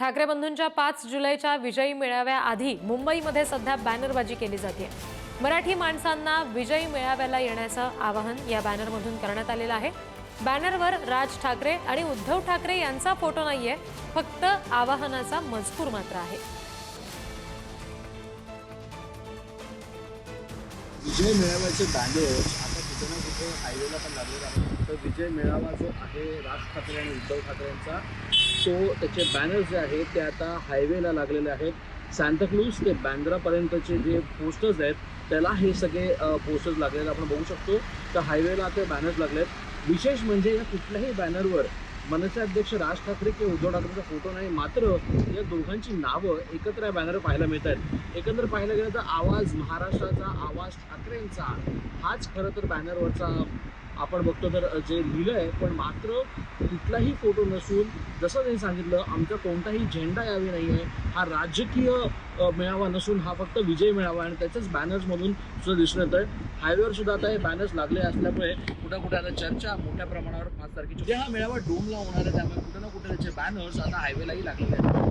ठाकरे बंधूंच्या पाच जुलैच्या विजयी मेळाव्याआधी मुंबईमध्ये सध्या बॅनरबाजी केली जाते. मराठी माणसांना विजयी मेळाव्याला येण्याचं आवाहन या बॅनरमधून करण्यात आलेलं आहे. बॅनरवर राज ठाकरे आणि उद्धव ठाकरे यांचा फोटो नाहीये फक्त आवाहनाचा मजकूर मात्र आहे. विजय मेळाव्याचे बॅनर आता कुठे ना कुठे हायवेला पण लागलेले आहेत. तर विजय मेळावा जो आहे राज ठाकरे आणि उद्धव ठाकरे यांचा सो त्याचे बॅनर्स जे आहेत ते आता हायवेला लागलेले आहेत. सांताक्लूज ते बँद्रापर्यंतचे जे पोस्टर्स आहेत त्याला हे सगळे पोस्टर्स लागलेले आपण बघू शकतो तर हायवेला ते बॅनर्स लागले आहेत विशेष म्हणजे या कुठल्याही बॅनरवर मनसे अध्यक्ष राज ठाकरे किंवा उद्धव ठाकरेचा फोटो नाही मात्र या दोघांची नावं एकत्र या बॅनर पाहायला मिळत आहेत एकंदर पाहायला गेलं तर आवाज महाराष्ट्राचा आवाज ठाकरेंचा हाच खरं तर बॅनरवरचा आपण बघतो तर जे लिहिलं आहे पण मात्र कुठलाही फोटो नसून जसं त्यांनी सांगितलं आमचा कोणताही झेंडा यावी नाही आहे हा राजकीय मेळावा नसून हा फक्त विजय मेळावा आणि त्याच्याच बॅनर्समधून सुद्धा दिसून येतं आहे हायवेवर सुद्धा आता हे बॅनर्स लागले असल्यामुळे कुठं कुठे आता चर्चा मोठ्या प्रमाणावर पाच तारखेची. उद्या हा मेळावा डोमला होणार आहे त्यामुळे कुठं ना कुठे त्याचे बॅनर्स आता हायवेलाही लागलेले आहेत.